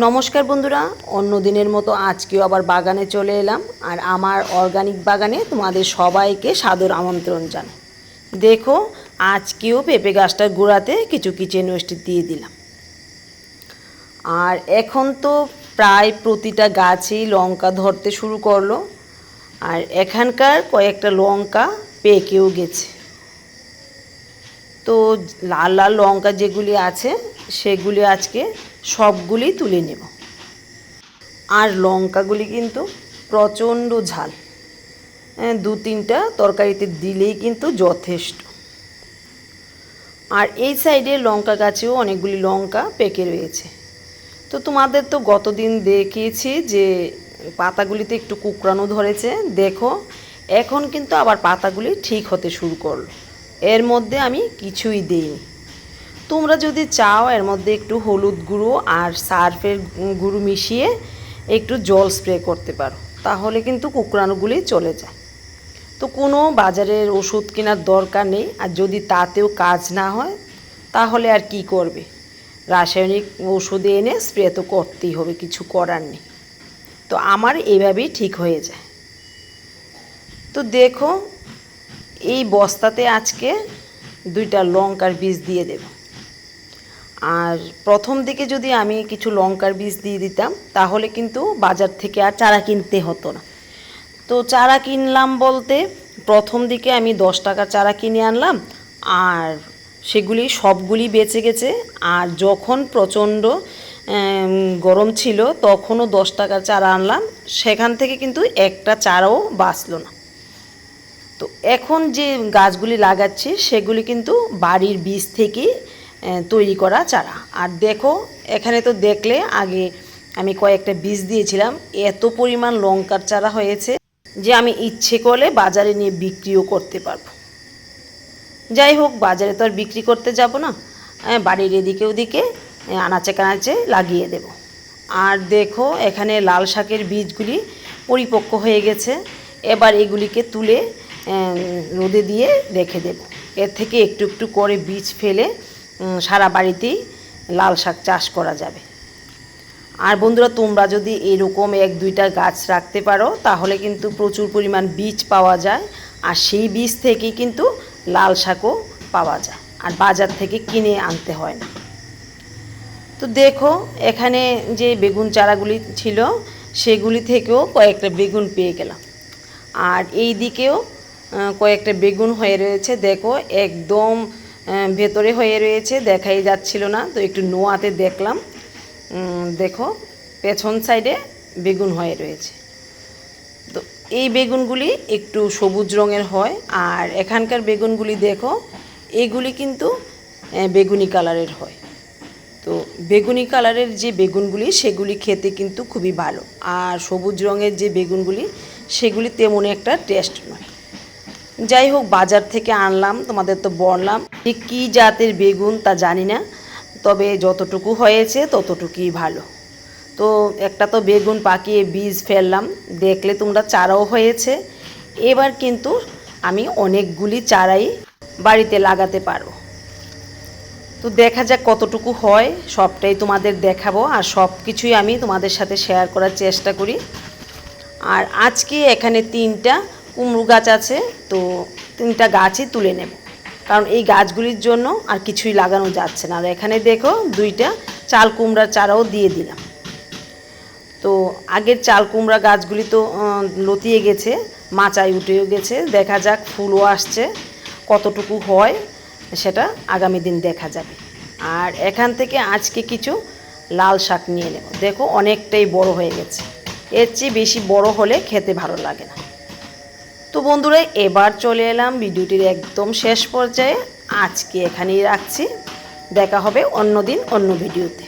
নমস্কার বন্ধুরা, অন্য দিনের মতো আজকেও আবার বাগানে চলে এলাম আর আমার অর্গানিক বাগানে তোমাদের সবাইকে সাদর আমন্ত্রণ জানাই। দেখো, আজকেও পেঁপে গাছটার গোড়াতে কিছু কিচেন ওয়েস্ট দিয়ে দিলাম। আর এখন তো প্রায় প্রতিটা গাছেই লঙ্কা ধরতে শুরু করল, আর এখানকার কয়েকটা লঙ্কা পেকেও গেছে। তো লাল লাল লঙ্কা যেগুলি আছে, সেগুলি আজকে সবগুলি তুলে নেব। আর লঙ্কাগুলি কিন্তু প্রচণ্ড ঝাল। হ্যাঁ, দু তিনটা তরকারিতে দিলেই কিন্তু যথেষ্ট। আর এই সাইডে লঙ্কা গাছেও অনেকগুলি লঙ্কা পেকে রয়েছে। তো তোমাদের তো গতদিন দেখিয়েছি যে পাতাগুলিতে একটু কুকরানো ধরেছে। দেখো এখন কিন্তু আবার পাতাগুলি ঠিক হতে শুরু করল। এর মধ্যে আমি কিছুই দিইনি। তোমরা যদি চাও এর মধ্যে একটু হলুদ গুঁড়ো আর সার্ফের গুঁড়ো মিশিয়ে একটু জল স্প্রে করতে পারো, তাহলে কিন্তু কুকরানোগুলি চলে যায়। তো কোনো বাজারের ওষুধ কেনার দরকার নেই, আর যদি তাতেও কাজ না হয়, তাহলে আর কি করবে? রাসায়নিক ওষুধে এনে স্প্রে তো করতেই হবে, কিছু করার নেই। তো আমার এইভাবেই ঠিক হয়ে যায়। তো দেখো, এই বস্তাতে আজকে দুইটা লঙ্কার বীজ দিয়ে দেব। আর প্রথম দিকে যদি আমি কিছু লঙ্কার বীজ দিয়ে দিতাম, তাহলে কিন্তু বাজার থেকে আর চারা কিনতে হতো না। তো চারা কিনলাম বলতে প্রথম দিকে আমি দশ টাকা চারা কিনে আনলাম, আর সেগুলি সবগুলি বেঁচে গেছে। আর যখন প্রচণ্ড গরম ছিল, তখনও দশ টাকার চারা আনলাম। সেখান থেকে কিন্তু একটা চারাও বাঁচলো না। তো এখন যে গাছগুলি লাগাচ্ছি, সেগুলি কিন্তু বাড়ির বীজ থেকেই তৈরি করা চারা। আর দেখো, এখানে তো দেখলে আগে আমি কয়েকটা বীজ দিয়েছিলাম, এত পরিমাণ লঙ্কার চারা হয়েছে যে আমি ইচ্ছে করলে বাজারে নিয়ে বিক্রিও করতে পারব। যাই হোক, বাজারে তো আর বিক্রি করতে যাব না বাড়ির এদিকে ওদিকে আনাচে কানাচে লাগিয়ে দেব। আর দেখো, এখানে লাল শাকের বীজগুলি পরিপক্ক হয়ে গেছে, এবার এগুলিকে তুলে রোদে দিয়ে রেখে দেব। এর থেকে একটু একটু করে বীজ ফেলে সারা বাড়িতেই লাল শাক চাষ করা যাবে। আর বন্ধুরা, তোমরা যদি এরকম এক দুইটা গাছ রাখতে পারো, তাহলে কিন্তু প্রচুর পরিমাণ বীজ পাওয়া যায়, আর সেই বীজ থেকেই কিন্তু লাল শাকও পাওয়া যায়, আর বাজার থেকে কিনে আনতে হয় না। তো দেখো, এখানে যে বেগুন চারাগুলি ছিল, সেগুলি থেকেও কয়েকটা বেগুন পেয়ে গেলাম। আর এই দিকেও কয়েকটা বেগুন হয়ে রয়েছে, দেখো, একদম ভেতরে হয়ে রয়েছে, দেখাই যাচ্ছিল না, তো একটু নোয়াতে দেখলাম। দেখো, পেছন সাইডে বেগুন হয়ে রয়েছে। তো এই বেগুনগুলি একটু সবুজ রঙের হয়, আর এখানকার বেগুনগুলি দেখো, এগুলি কিন্তু বেগুনি কালারের হয়। তো বেগুনি কালারের যে বেগুনগুলি, সেগুলি খেতে কিন্তু খুবই ভালো, আর সবুজ রঙের যে বেগুনগুলি, সেগুলি তেমন একটা টেস্ট নয়। যাই হোক বাজার থেকে আনলাম, তোমাদের তো বললাম যে কী জাতের বেগুন তা জানি না, তবে যতটুকু হয়েছে ততটুকুই ভালো। তো একটা তো বেগুন পাকিয়ে বীজ ফেললাম, দেখলে তোমরা চারাও হয়েছে। এবার কিন্তু আমি অনেকগুলি চারাই বাড়িতে লাগাতে পারব। তো দেখা যাক কতটুকু হয়, সবটাই তোমাদের দেখাবো আর সব কিছুই আমি তোমাদের সাথে শেয়ার করার চেষ্টা করি। আর আজকে এখানে তিনটা কুমড়ো গাছ আছে তো তিনটা গাছই তুলে নেব। কারণ এই গাছগুলির জন্য আর কিছুই লাগানো যাচ্ছে না। আর এখানে দেখো দুইটা চাল কুমড়ার চারাও দিয়ে দিলাম। তো আগের চাল কুমড়া গাছগুলি তো লতিয়ে গেছে, মাচায় উঠেও গেছে। দেখা যাক ফুলও আসছে, কতটুকু হয় সেটা আগামী দিন দেখা যাবে। আর এখান থেকে আজকে কিছু লাল শাক নিয়ে নেব। দেখো অনেকটাই বড় হয়ে গেছে। এর চেয়ে বেশি বড় হলে খেতে ভালো লাগে না। তো বন্ধুরা, এবার চলে এলাম ভিডিওটির একদম শেষ পর্যায়ে। আজকে এখানেই রাখছি। দেখা হবে অন্য দিন অন্য ভিডিওতে।